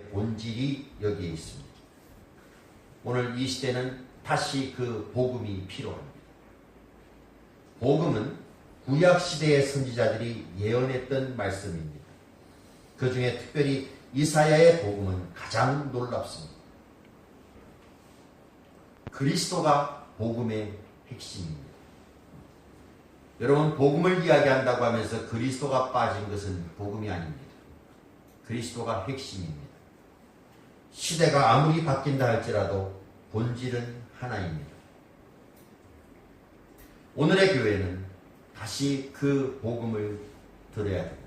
본질이 여기에 있습니다. 오늘 이 시대는 다시 그 복음이 필요합니다. 복음은 구약 시대의 선지자들이 예언했던 말씀입니다. 그 중에 특별히 이사야의 복음은 가장 놀랍습니다. 그리스도가 복음의 핵심입니다. 여러분 복음을 이야기한다고 하면서 그리스도가 빠진 것은 복음이 아닙니다. 그리스도가 핵심입니다. 시대가 아무리 바뀐다 할지라도 본질은 하나입니다. 오늘의 교회는 다시 그 복음을 들어야 됩니다.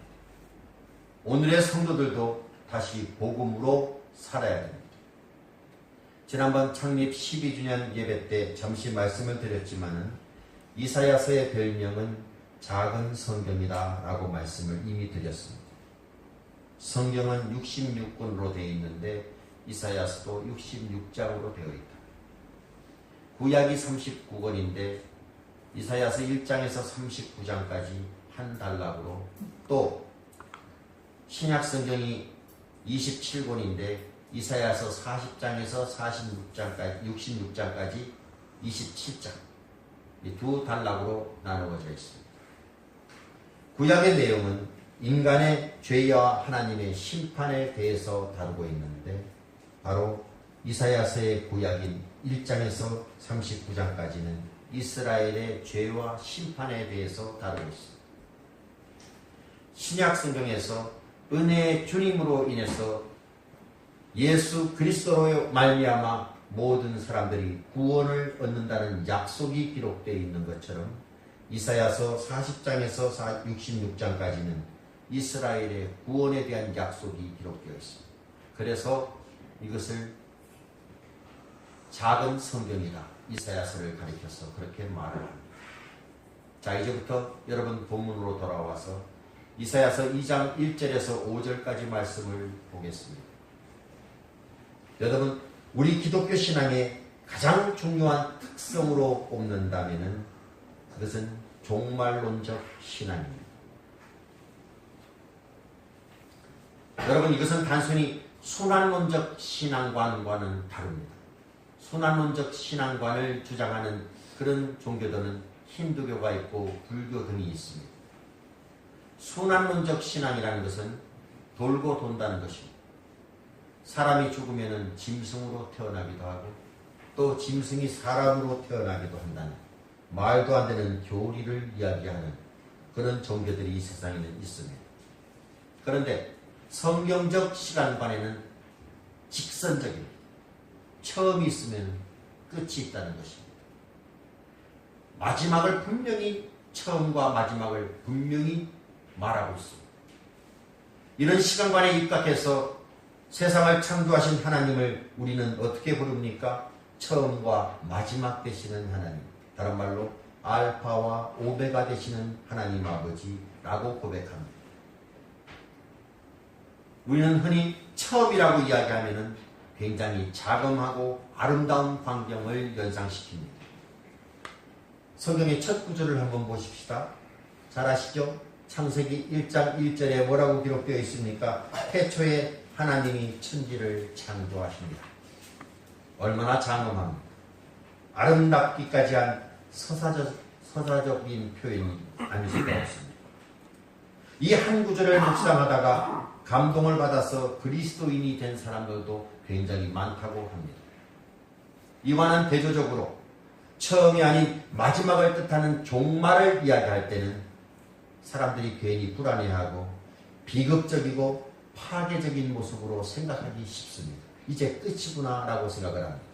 오늘의 성도들도 다시 복음으로 살아야 됩니다. 지난번 창립 12주년 예배 때 잠시 말씀을 드렸지만은 이사야서의 별명은 작은 성경이다 라고 말씀을 이미 드렸습니다. 성경은 66권으로 되어 있는데 이사야서도 66장으로 되어 있다. 구약이 39권인데 이사야서 1장에서 39장까지 한 단락으로 또 신약 성경이 27권인데 이사야서 40장에서 46장까지 66장까지 27장 이 두 단락으로 나누어져 있습니다. 구약의 내용은 인간의 죄와 하나님의 심판에 대해서 다루고 있는데 바로 이사야서의 구약인 1장에서 39장까지는 이스라엘의 죄와 심판에 대해서 다루고 있습니다. 신약 성경에서 은혜의 주님으로 인해서 예수 그리스도로 말미암아 모든 사람들이 구원을 얻는다는 약속이 기록되어 있는 것처럼 이사야서 40장에서 66장까지는 이스라엘의 구원에 대한 약속이 기록되어 있습니다. 그래서 이것을 작은 성경이다. 이사야서를 가리켜서 그렇게 말을 합니다. 자, 이제부터 여러분 본문으로 돌아와서 이사야서 2장 1절에서 5절까지 말씀을 보겠습니다. 여러분, 우리 기독교 신앙의 가장 중요한 특성으로 꼽는다면 그것은 종말론적 신앙입니다. 여러분, 이것은 단순히 순환론적 신앙관과는 다릅니다. 순환론적 신앙관을 주장하는 그런 종교들은 힌두교가 있고 불교 등이 있습니다. 순환론적 신앙이라는 것은 돌고 돈다는 것입니다. 사람이 죽으면 짐승으로 태어나기도 하고 또 짐승이 사람으로 태어나기도 한다는 말도 안 되는 교리를 이야기하는 그런 종교들이 이 세상에는 있습니다. 그런데 성경적 시간관에는 직선적입니다. 처음이 있으면 끝이 있다는 것입니다. 마지막을 분명히 처음과 마지막을 분명히 말하고 있습니다. 이런 시간관에 입각해서 세상을 창조하신 하나님을 우리는 어떻게 부릅니까? 처음과 마지막 되시는 하나님. 다른 말로 알파와 오메가 되시는 하나님 아버지라고 고백합니다. 우리는 흔히 처음이라고 이야기하면 굉장히 자금하고 아름다운 광경을 연상시킵니다. 성경의 첫 구절을 한번 보십시다. 잘 아시죠? 창세기 1장 1절에 뭐라고 기록되어 있습니까? 태초에 하나님이 천지를 창조하십니다. 얼마나 장엄합니까? 아름답기까지 한 서사적, 서사적인 표현이 아닐 수가 없습니다. 이 한 구절을 묵상하다가 감동을 받아서 그리스도인이 된 사람들도 굉장히 많다고 합니다. 이와는 대조적으로 처음이 아닌 마지막을 뜻하는 종말을 이야기할 때는 사람들이 괜히 불안해하고 비극적이고 파괴적인 모습으로 생각하기 쉽습니다. 이제 끝이구나 라고 생각을 합니다.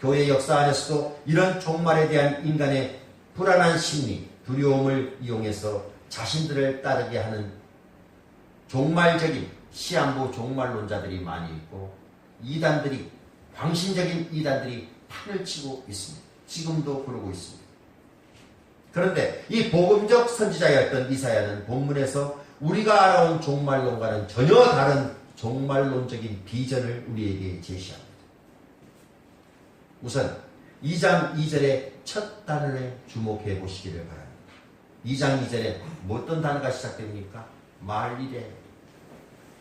교회 역사 안에서도 이런 종말에 대한 인간의 불안한 심리, 두려움을 이용해서 자신들을 따르게 하는 종말적인 시한부 종말론자들이 많이 있고 이단들이 광신적인 이단들이 판을 치고 있습니다. 지금도 그러고 있습니다. 그런데 이 복음적 선지자였던 이사야는 본문에서 우리가 알아온 종말론과는 전혀 다른 종말론적인 비전을 우리에게 제시합니다. 우선 2장 2절의 첫 단어에 주목해 보시기를 바랍니다. 2장 2절에 뭐 어떤 단어가 시작됩니까? 말일에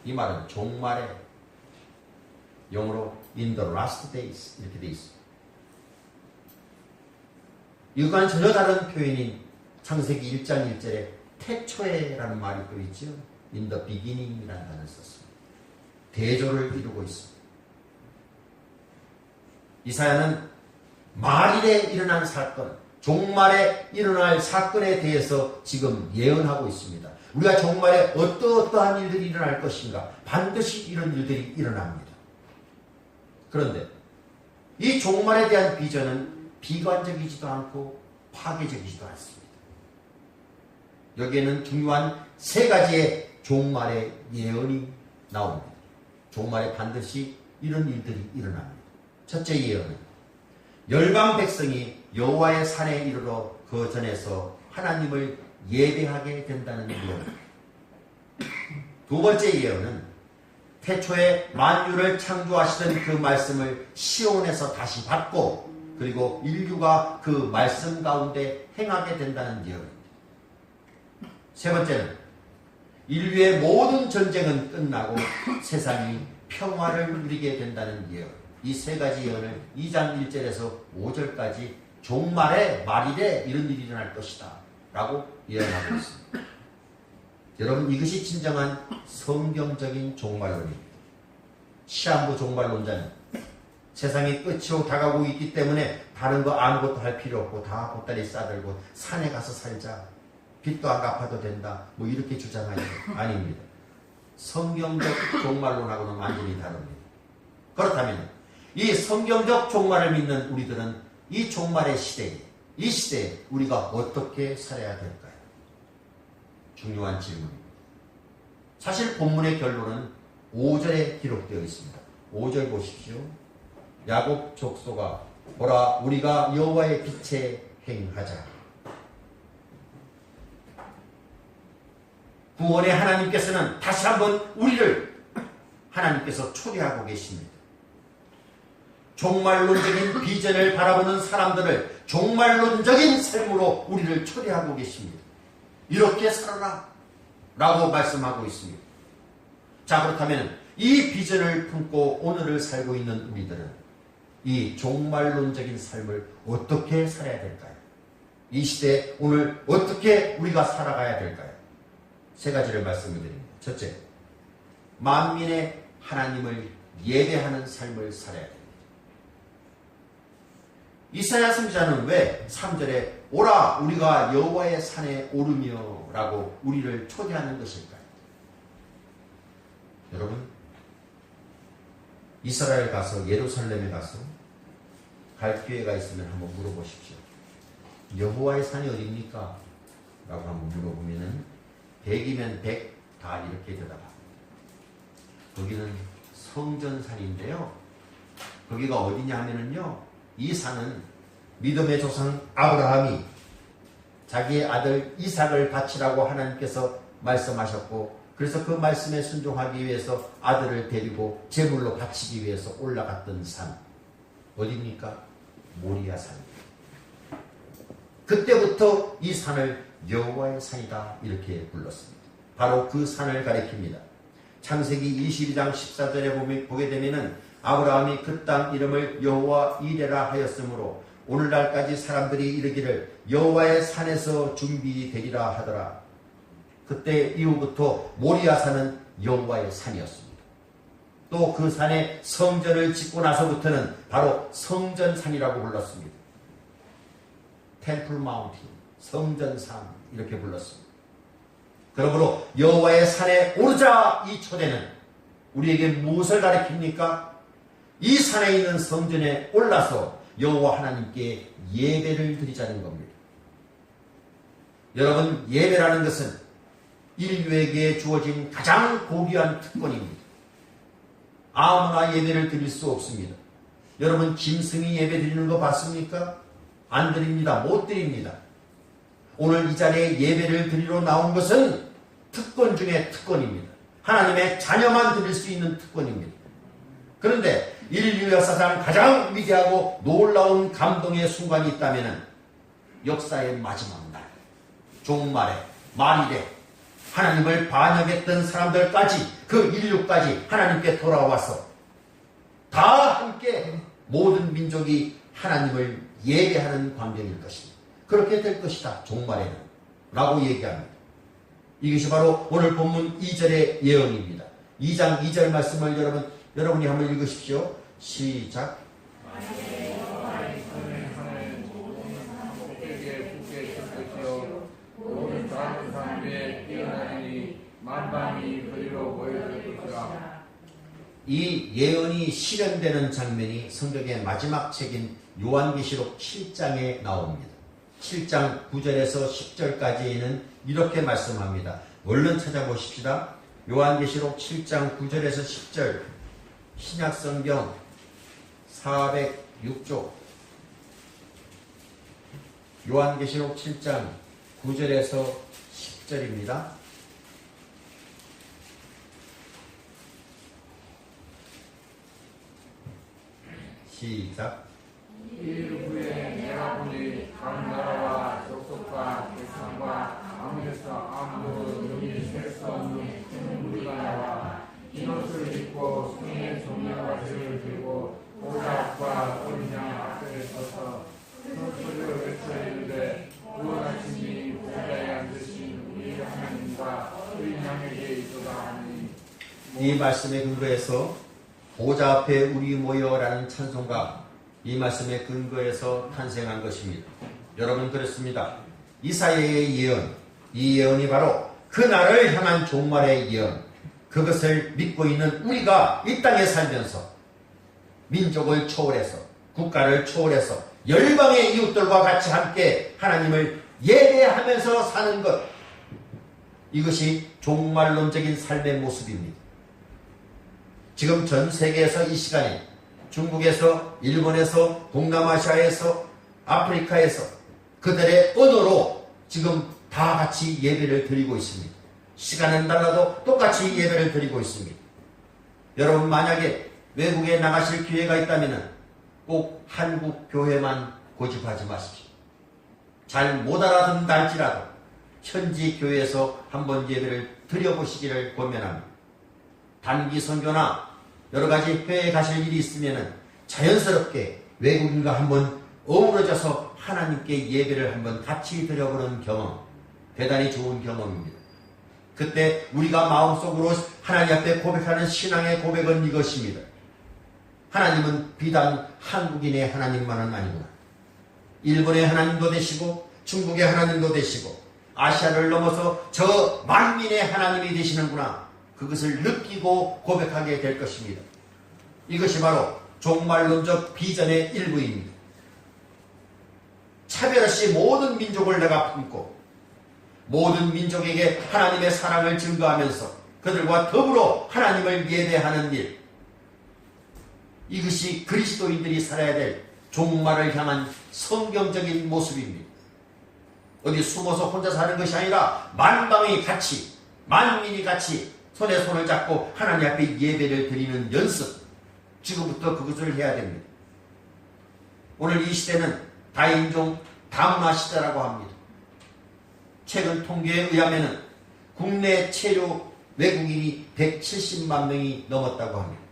이 말은 종말에 영어로 in the last days 이렇게 돼 있습니다. 이거와는 전혀 다른 표현인 창세기 1장 1절에 태초에라는 말이 또 있죠. in the beginning이라는 단어를 썼습니다. 대조를 이루고 있습니다. 이사야는 말일에 일어난 사건, 종말에 일어날 사건에 대해서 지금 예언하고 있습니다. 우리가 종말에 어떠어떠한 일들이 일어날 것인가 반드시 이런 일들이 일어납니다. 그런데 이 종말에 대한 비전은 비관적이지도 않고 파괴적이지도 않습니다. 여기에는 중요한 세 가지의 종말의 예언이 나옵니다. 종말에 반드시 이런 일들이 일어납니다. 첫째 예언은 열방 백성이 여호와의 산에 이르러 그 전에서 하나님을 예배하게 된다는 예언. 두 번째 예언은 태초에 만유를 창조하시던 그 말씀을 시온에서 다시 받고 그리고 인류가 그 말씀 가운데 행하게 된다는 예언입니다. 세 번째는 인류의 모든 전쟁은 끝나고 세상이 평화를 누리게 된다는 예언. 이 세 가지 예언을 2장 1절에서 5절까지 종말에 말일에 이런 일이 일어날 것이다. 라고 예언하고 있습니다. 여러분 이것이 진정한 성경적인 종말론입니다. 시한부 종말론자는 세상이 끝으로 다가오고 있기 때문에 다른 거 아무것도 할 필요 없고 다 보따리 싸들고 산에 가서 살자. 빚도 안 갚아도 된다. 뭐 이렇게 주장하죠. 아닙니다. 성경적 종말론하고는 완전히 다릅니다. 그렇다면 이 성경적 종말을 믿는 우리들은 이 종말의 시대에 이 시대에 우리가 어떻게 살아야 될까요? 중요한 질문입니다. 사실 본문의 결론은 5절에 기록되어 있습니다. 5절 보십시오. 야곱 족소가 보라 우리가 여호와의 빛에 행하자. 구원의 하나님께서는 다시 한번 우리를 하나님께서 초대하고 계십니다. 종말론적인 비전을 바라보는 사람들을 종말론적인 삶으로 우리를 초대하고 계십니다. 이렇게 살아라. 라고 말씀하고 있습니다. 자, 그렇다면 이 비전을 품고 오늘을 살고 있는 우리들은 이 종말론적인 삶을 어떻게 살아야 될까요? 이 시대에 오늘 어떻게 우리가 살아가야 될까요? 세 가지를 말씀을 드립니다. 첫째, 만민의 하나님을 예배하는 삶을 살아야 됩니다. 이사야 선지자는 왜 3절에 오라 우리가 여호와의 산에 오르며 라고 우리를 초대하는 것일까요? 여러분 이스라엘 가서 예루살렘에 가서 갈 기회가 있으면 한번 물어보십시오. 여호와의 산이 어디입니까? 라고 한번 물어보면은 100이면 100 다 이렇게 대답합니다. 거기는 성전산인데요. 거기가 어디냐 하면은요. 이 산은 믿음의 조상 아브라함이 자기의 아들 이삭을 바치라고 하나님께서 말씀하셨고 그래서 그 말씀에 순종하기 위해서 아들을 데리고 제물로 바치기 위해서 올라갔던 산 어디입니까? 모리아산입니다. 그때부터 이 산을 여호와의 산이다 이렇게 불렀습니다. 바로 그 산을 가리킵니다. 창세기 22장 14절에 보게 되면은 아브라함이 그 땅 이름을 여호와 이레라 하였으므로 오늘날까지 사람들이 이르기를 여호와의 산에서 준비되리라 하더라. 그때 이후부터 모리아산은 여호와의 산이었습니다. 또 그 산에 성전을 짓고 나서부터는 바로 성전산이라고 불렀습니다. 템플 마운틴, 성전산 이렇게 불렀습니다. 그러므로 여호와의 산에 오르자 이 초대는 우리에게 무엇을 가리킵니까? 이 산에 있는 성전에 올라서 여호와 하나님께 예배를 드리자는 겁니다. 여러분 예배라는 것은 인류에게 주어진 가장 고귀한 특권입니다. 아무나 예배를 드릴 수 없습니다. 여러분 짐승이 예배 드리는 거 봤습니까? 안 드립니다. 못 드립니다. 오늘 이 자리에 예배를 드리러 나온 것은 특권 중에 특권입니다. 하나님의 자녀만 드릴 수 있는 특권입니다. 그런데 인류 역사상 가장 위대하고 놀라운 감동의 순간이 있다면 역사의 마지막 날, 종말에, 말일에 하나님을 반역했던 사람들까지 그 인류까지 하나님께 돌아와서 다 함께 모든 민족이 하나님을 예배하는 광경일 것입니다. 그렇게 될 것이다. 종말에는. 라고 얘기합니다. 이것이 바로 오늘 본문 2절의 예언입니다. 2장 2절 말씀을 여러분, 여러분이 한번 읽으십시오. 시작. 이 예언이 실현되는 장면이 성경의 마지막 책인 요한계시록 7장에 나옵니다. 7장 9절에서 10절까지는 이렇게 말씀합니다. 얼른 찾아보십시다. 요한계시록 7장 9절에서 10절 신약성경 406쪽 요한계시록 7장 9절에서 10절입니다. 시작. 일 후에 내가 보니 각 나라와 족속과 보좌과 어린 양 앞에 서서 큰 소리로 외쳐 이르되 구원하시니 보좌에 앉으신 우리 하나님과 어린 양에게 있도다 하니 이 말씀에 근거해서 보좌 앞에 우리 모여라는 찬송가 이 말씀에 근거해서 탄생한 것입니다. 여러분 그렇습니다. 이사야의 예언, 이 예언이 바로 그날을 향한 종말의 예언, 그것을 믿고 있는 우리가 이 땅에 살면서 민족을 초월해서 국가를 초월해서 열방의 이웃들과 같이 함께 하나님을 예배하면서 사는 것 이것이 종말론적인 삶의 모습입니다. 지금 전 세계에서 이 시간에 중국에서 일본에서 동남아시아에서 아프리카에서 그들의 언어로 지금 다 같이 예배를 드리고 있습니다. 시간은 달라도 똑같이 예배를 드리고 있습니다. 여러분 만약에 외국에 나가실 기회가 있다면 꼭 한국 교회만 고집하지 마십시오. 잘못 알아듣는다 할지라도 현지 교회에서 한번 예배를 드려보시기를 권면합니다. 단기 선교나 여러 가지 회에 가실 일이 있으면 자연스럽게 외국인과 한번 어우러져서 하나님께 예배를 한번 같이 드려보는 경험 대단히 좋은 경험입니다. 그때 우리가 마음속으로 하나님 앞에 고백하는 신앙의 고백은 이것입니다. 하나님은 비단 한국인의 하나님만은 아니구나. 일본의 하나님도 되시고 중국의 하나님도 되시고 아시아를 넘어서 저 만민의 하나님이 되시는구나. 그것을 느끼고 고백하게 될 것입니다. 이것이 바로 종말론적 비전의 일부입니다. 차별 없이 모든 민족을 내가 품고 모든 민족에게 하나님의 사랑을 증거하면서 그들과 더불어 하나님을 예배하는 일. 이것이 그리스도인들이 살아야 될 종말을 향한 성경적인 모습입니다. 어디 숨어서 혼자 사는 것이 아니라 만방이 같이, 만민이 같이 손에 손을 잡고 하나님 앞에 예배를 드리는 연습. 지금부터 그것을 해야 됩니다. 오늘 이 시대는 다인종 다문화 시대라고 합니다. 최근 통계에 의하면 국내 체류 외국인이 170만 명이 넘었다고 합니다.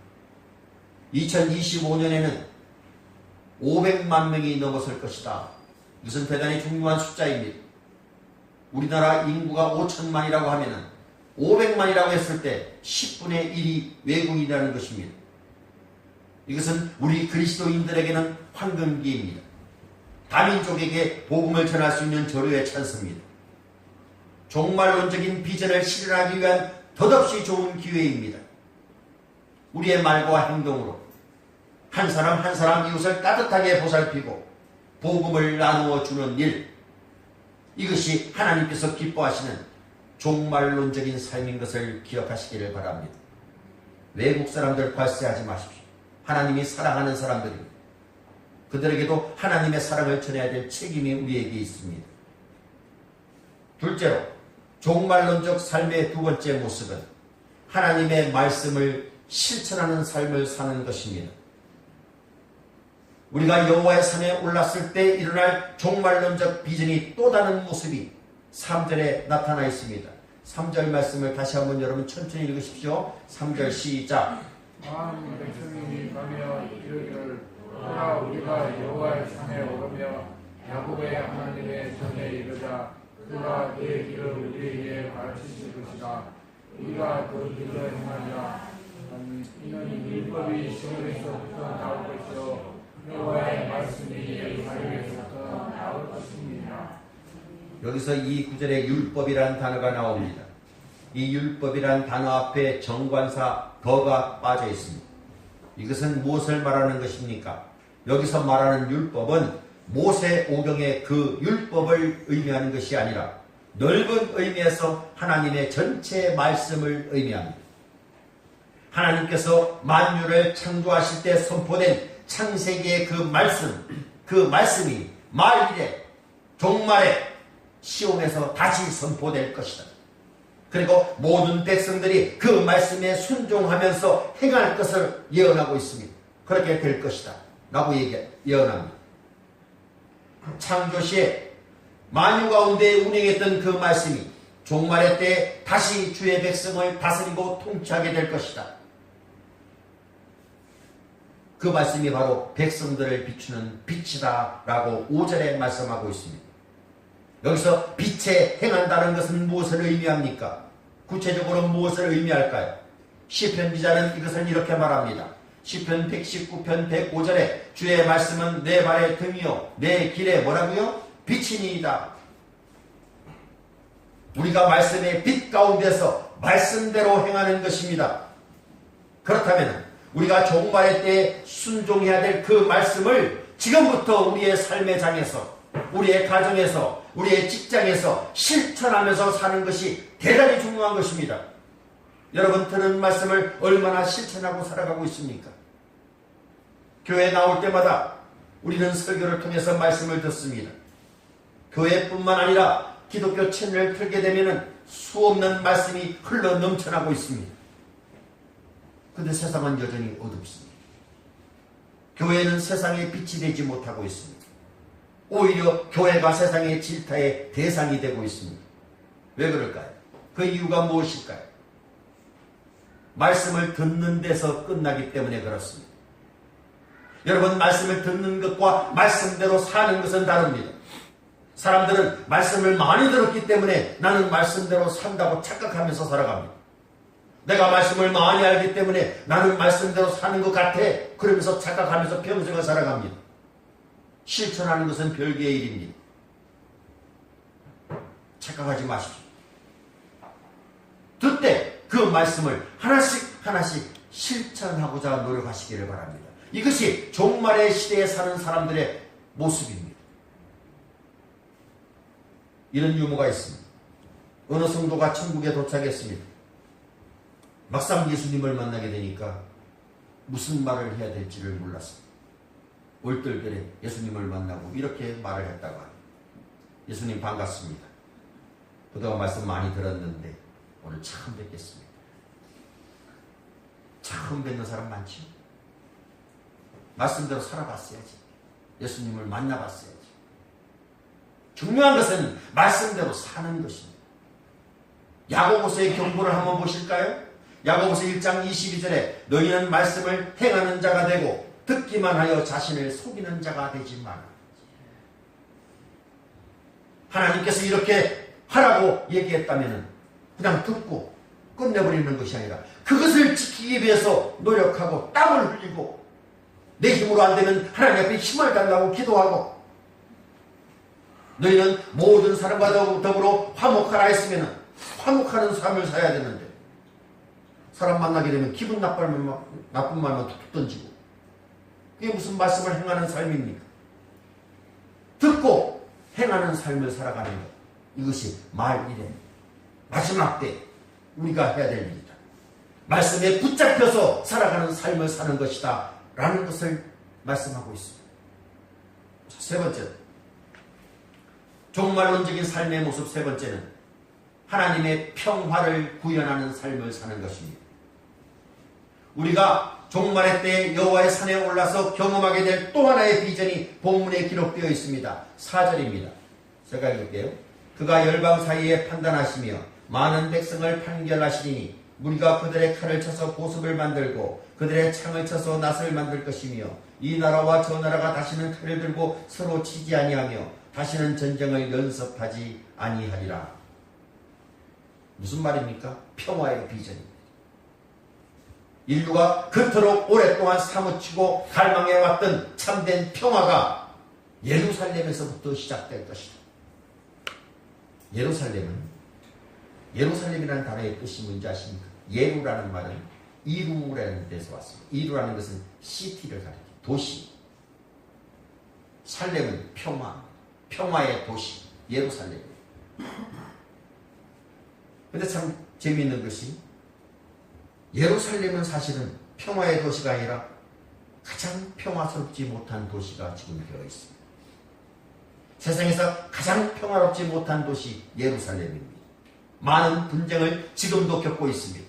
2025년에는 500만 명이 넘어설 것이다. 이것은 대단히 중요한 숫자입니다. 우리나라 인구가 5천만이라고 하면은 500만이라고 했을 때 10분의 1이 외국인이라는 것입니다. 이것은 우리 그리스도인들에게는 황금기입니다. 다민족에게 복음을 전할 수 있는 조류의 찬스입니다. 종말론적인 비전을 실현하기 위한 덧없이 좋은 기회입니다. 우리의 말과 행동으로 한 사람 한 사람 이웃을 따뜻하게 보살피고 복음을 나누어 주는 일 이것이 하나님께서 기뻐하시는 종말론적인 삶인 것을 기억하시기를 바랍니다. 외국 사람들 발세하지 마십시오. 하나님이 사랑하는 사람들입니다. 그들에게도 하나님의 사랑을 전해야 될 책임이 우리에게 있습니다. 둘째로 종말론적 삶의 두 번째 모습은 하나님의 말씀을 실천하는 삶을 사는 것입니다. 우리가 여호와의 산에 올랐을 때 일어날 종말론적 비전이 또 다른 모습이 3절에 나타나 있습니다. 3절 말씀을 다시 한번 여러분 천천히 읽으십시오. 3절 시작. 보라 우리가 여호와의 산에 오르며 야곱의 하나님의 전에 이르자 그가 그의 길을 우리에게 가르치실 것이다 우리가 그 길을 행하리라. 여기서 이 구절에 율법이란 단어가 나옵니다. 이 율법이란 단어 앞에 정관사 더가 빠져 있습니다. 이것은 무엇을 말하는 것입니까? 여기서 말하는 율법은 모세 오경의 그 율법을 의미하는 것이 아니라 넓은 의미에서 하나님의 전체 말씀을 의미합니다. 하나님께서 만유를 창조하실 때 선포된 창세기의 그 말씀, 그 말씀이 말일에 종말에 시온에서 다시 선포될 것이다. 그리고 모든 백성들이 그 말씀에 순종하면서 행할 것을 예언하고 있습니다. 그렇게 될 것이다. 라고 예언합니다. 창조시에 만유 가운데 운행했던 그 말씀이 종말의 때 다시 주의 백성을 다스리고 통치하게 될 것이다. 그 말씀이 바로 백성들을 비추는 빛이다. 라고 5절에 말씀하고 있습니다. 여기서 빛에 행한다는 것은 무엇을 의미합니까? 구체적으로 무엇을 의미할까요? 시편 기자는 이것을 이렇게 말합니다. 시편 119편 105절에 주의 말씀은 내 발의 등이요 내 길에 뭐라고요? 빛이니이다. 우리가 말씀의 빛 가운데서 말씀대로 행하는 것입니다. 그렇다면 우리가 종말의 때에 순종해야 될 그 말씀을 지금부터 우리의 삶의 장에서 우리의 가정에서 우리의 직장에서 실천하면서 사는 것이 대단히 중요한 것입니다. 여러분 들은 말씀을 얼마나 실천하고 살아가고 있습니까? 교회 나올 때마다 우리는 설교를 통해서 말씀을 듣습니다. 교회뿐만 아니라 기독교 채널을 틀게 되면 수없는 말씀이 흘러 넘쳐나고 있습니다. 근데 세상은 여전히 어둡습니다. 교회는 세상의 빛이 되지 못하고 있습니다. 오히려 교회가 세상의 질타의 대상이 되고 있습니다. 왜 그럴까요? 그 이유가 무엇일까요? 말씀을 듣는 데서 끝나기 때문에 그렇습니다. 여러분, 말씀을 듣는 것과 말씀대로 사는 것은 다릅니다. 사람들은 말씀을 많이 들었기 때문에 나는 말씀대로 산다고 착각하면서 살아갑니다. 내가 말씀을 많이 알기 때문에 나는 말씀대로 사는 것 같아. 그러면서 착각하면서 평생을 살아갑니다. 실천하는 것은 별개의 일입니다. 착각하지 마십시오. 듣되 그 말씀을 하나씩 하나씩 실천하고자 노력하시기를 바랍니다. 이것이 종말의 시대에 사는 사람들의 모습입니다. 이런 유머가 있습니다. 어느 성도가 천국에 도착했습니다. 막상 예수님을 만나게 되니까 무슨 말을 해야 될지를 몰랐습니다. 올떨결에 예수님을 만나고 이렇게 말을 했다고 합니다. 예수님 반갑습니다. 그동안 말씀 많이 들었는데 오늘 처음 뵙겠습니다. 처음 뵙는 사람 많죠? 말씀대로 살아봤어야지. 예수님을 만나봤어야지. 중요한 것은 말씀대로 사는 것입니다. 야고보서의 경고를 한번 보실까요? 야고보서 1장 22절에 너희는 말씀을 행하는 자가 되고 듣기만 하여 자신을 속이는 자가 되지 마라. 하나님께서 이렇게 하라고 얘기했다면 그냥 듣고 끝내버리는 것이 아니라 그것을 지키기 위해서 노력하고 땀을 흘리고 내 힘으로 안 되면 하나님 앞에 힘을 달라고 기도하고 너희는 모든 사람과 더불어 화목하라 했으면 화목하는 삶을 살아야 되는데 사람 만나게 되면 기분 나쁜, 말, 나쁜 말만 툭툭 던지고 그게 무슨 말씀을 행하는 삶입니까? 듣고 행하는 삶을 살아가는 것 이것이 말일에 마지막 때 우리가 해야 될 일이다. 말씀에 붙잡혀서 살아가는 삶을 사는 것이다. 라는 것을 말씀하고 있습니다. 자, 세 번째, 종말론적인 삶의 모습 세 번째는 하나님의 평화를 구현하는 삶을 사는 것입니다. 우리가 종말의 때 여호와의 산에 올라서 경험하게 될 또 하나의 비전이 본문에 기록되어 있습니다. 4절입니다. 제가 읽을게요. 그가 열방 사이에 판단하시며 많은 백성을 판결하시니 우리가 그들의 칼을 쳐서 보습을 만들고 그들의 창을 쳐서 낫을 만들 것이며 이 나라와 저 나라가 다시는 칼을 들고 서로 치지 아니하며 다시는 전쟁을 연습하지 아니하리라. 무슨 말입니까? 평화의 비전입니다. 인류가 그토록 오랫동안 사무치고 갈망해왔던 참된 평화가 예루살렘에서부터 시작될 것이다. 예루살렘은 예루살렘이라는 단어의 뜻이 뭔지 아십니까? 예루라는 말은 이루라는 데서 왔습니다. 이루라는 것은 시티를 가리켜 도시. 살렘은 평화, 평화의 도시, 예루살렘. 근데 참 재미있는 것이 예루살렘은 사실은 평화의 도시가 아니라 가장 평화스럽지 못한 도시가 지금 되어 있습니다. 세상에서 가장 평화롭지 못한 도시 예루살렘입니다. 많은 분쟁을 지금도 겪고 있습니다.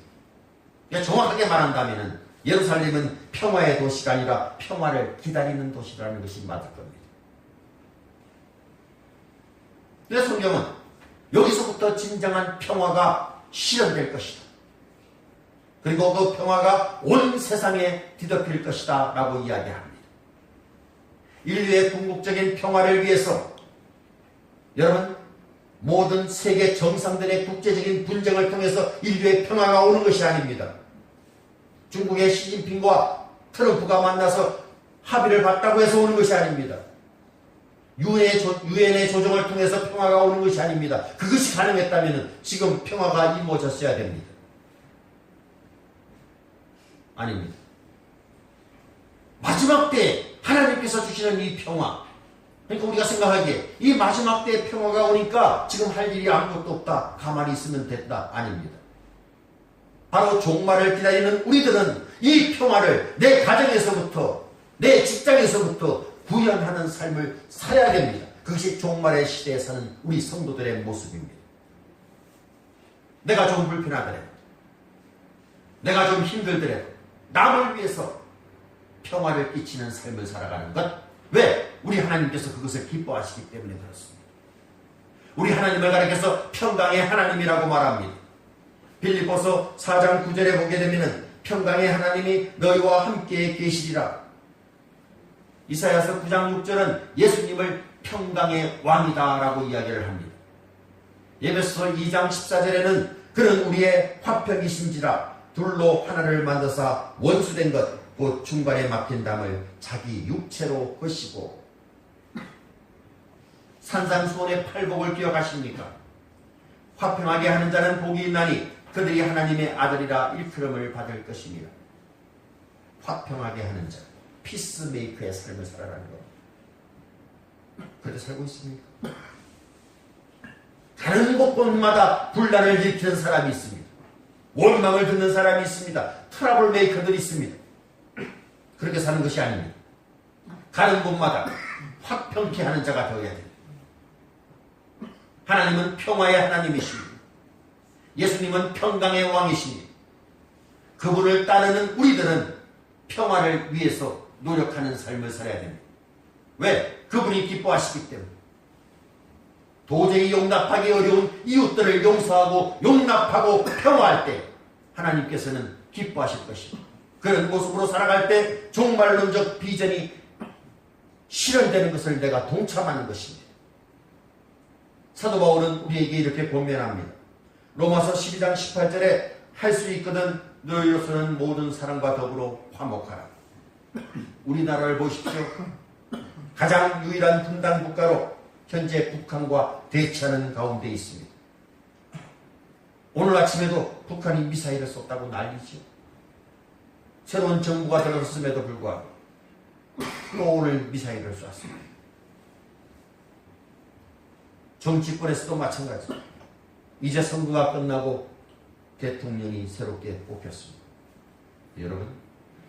그러니까 정확하게 말한다면 예루살렘은 평화의 도시가 아니라 평화를 기다리는 도시라는 것이 맞을 겁니다. 그래서 성경은 여기서부터 진정한 평화가 실현될 것이다. 그리고 그 평화가 온 세상에 뒤덮일 것이다 라고 이야기합니다. 인류의 궁극적인 평화를 위해서 여러분 모든 세계 정상들의 국제적인 분쟁을 통해서 인류의 평화가 오는 것이 아닙니다. 중국의 시진핑과 트럼프가 만나서 합의를 봤다고 해서 오는 것이 아닙니다. 유엔의, 조, 유엔의 조정을 통해서 평화가 오는 것이 아닙니다. 그것이 가능했다면 지금 평화가 이루어졌어야 됩니다. 아닙니다. 마지막 때 하나님께서 주시는 이 평화. 그러니까 우리가 생각하기에 이 마지막 때 평화가 오니까 지금 할 일이 아무것도 없다. 가만히 있으면 됐다. 아닙니다. 바로 종말을 기다리는 우리들은 이 평화를 내 가정에서부터 내 직장에서부터 구현하는 삶을 살아야 됩니다. 그것이 종말의 시대에 사는 우리 성도들의 모습입니다. 내가 좀 불편하더라도 내가 좀 힘들더라도 남을 위해서 평화를 끼치는 삶을 살아가는 것. 왜? 우리 하나님께서 그것을 기뻐하시기 때문에 그렇습니다. 우리 하나님을 가리켜서 평강의 하나님이라고 말합니다. 빌립보서 4장 9절에 보게 되면 평강의 하나님이 너희와 함께 계시리라. 이사야서 9장 6절은 예수님을 평강의 왕이다라고 이야기를 합니다. 예배서 2장 14절에는 그는 우리의 화평이신지라 둘로 하나를 만드사 원수된 것 곧 중간에 막힌 담을 자기 육체로 허시고 산상수원의 팔복을 기억하십니까? 화평하게 하는 자는 복이 있나니 그들이 하나님의 아들이라 일컬음을 받을 것입니다. 화평하게 하는 자, 피스메이커의 삶을 살아가는 것. 그렇게 살고 있습니까? 가는 곳곳마다 분란을 일으키는 사람이 있습니다. 원망을 듣는 사람이 있습니다. 트러블 메이커들이 있습니다. 그렇게 사는 것이 아닙니다. 가는 곳마다 화평케 하는 자가 되어야 됩니다. 하나님은 평화의 하나님이십니다. 예수님은 평강의 왕이십니다. 그분을 따르는 우리들은 평화를 위해서 노력하는 삶을 살아야 됩니다. 왜? 그분이 기뻐하시기 때문에. 도저히 용납하기 어려운 이웃들을 용서하고 용납하고 평화할 때 하나님께서는 기뻐하실 것입니다. 그런 모습으로 살아갈 때 종말론적 비전이 실현되는 것을 내가 동참하는 것입니다. 사도 바울은 우리에게 이렇게 권면합니다. 로마서 12장 18절에 할 수 있거든 너희로서는 모든 사람과 더불어 화목하라. 우리나라를 보십시오. 가장 유일한 분단 국가로 현재 북한과 대치하는 가운데 있습니다. 오늘 아침에도 북한이 미사일을 쏟다고 난리죠. 새로운 정부가 들어섰음에도 불구하고 또 오늘 미사일을 쐈습니다. 정치권에서도 마찬가지. 이제 선거가 끝나고 대통령이 새롭게 뽑혔습니다. 여러분,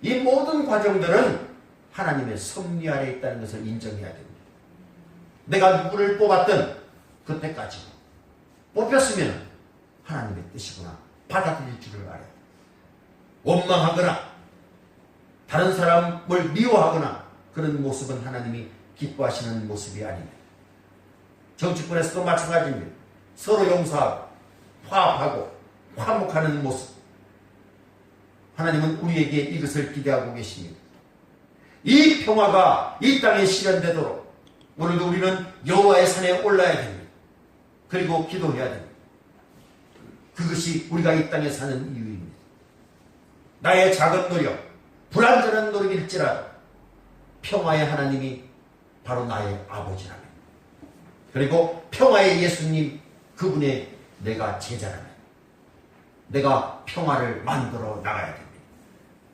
이 모든 과정들은 하나님의 섭리 아래 있다는 것을 인정해야 됩니다. 내가 누구를 뽑았든 그때까지 뽑혔으면 하나님의 뜻이구나 받아들일 줄을 알아야 돼. 원망하거나 다른 사람을 미워하거나 그런 모습은 하나님이 기뻐하시는 모습이 아닙니다. 정치권에서도 마찬가지입니다. 서로 용서하고 화합하고 화목하는 모습 하나님은 우리에게 이것을 기대하고 계십니다. 이 평화가 이 땅에 실현되도록 오늘도 우리는 여호와의 산에 올라야 됩니다. 그리고 기도해야 됩니다. 그것이 우리가 이 땅에 사는 이유입니다. 나의 작은 노력, 불완전한 노력일지라도 평화의 하나님이 바로 나의 아버지라면 그리고 평화의 예수님 그분의 내가 제자라면 내가 평화를 만들어 나가야 됩니다.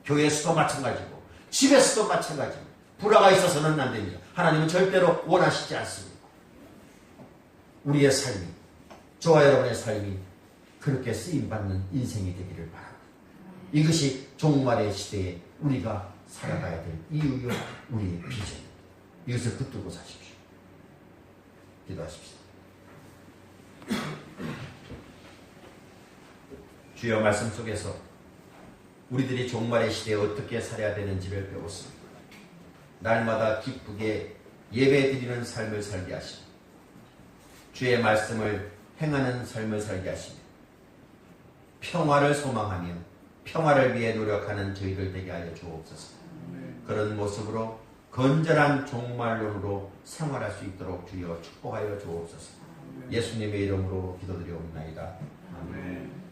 교회에서도 마찬가지고 집에서도 마찬가지입니다. 불화가 있어서는 안 됩니다. 하나님은 절대로 원하시지 않습니다. 우리의 삶이 저와 여러분의 삶이 그렇게 쓰임받는 인생이 되기를 바랍니다. 이것이 종말의 시대에 우리가 살아가야 될 이유요 우리의 비전입니다. 이것을 붙들고 사십시오. 기도하십시오. 주여 말씀 속에서 우리들이 종말의 시대에 어떻게 살아야 되는지를 배웠습니다. 날마다 기쁘게 예배 드리는 삶을 살게 하시고 주의 말씀을 행하는 삶을 살게 하시며 평화를 소망하며 평화를 위해 노력하는 저희들 되게 하여 주옵소서. 그런 모습으로 건전한 종말론으로 생활할 수 있도록 주여 축복하여 주옵소서. 예수님의 이름으로 기도드리옵나이다. 아멘. 아멘.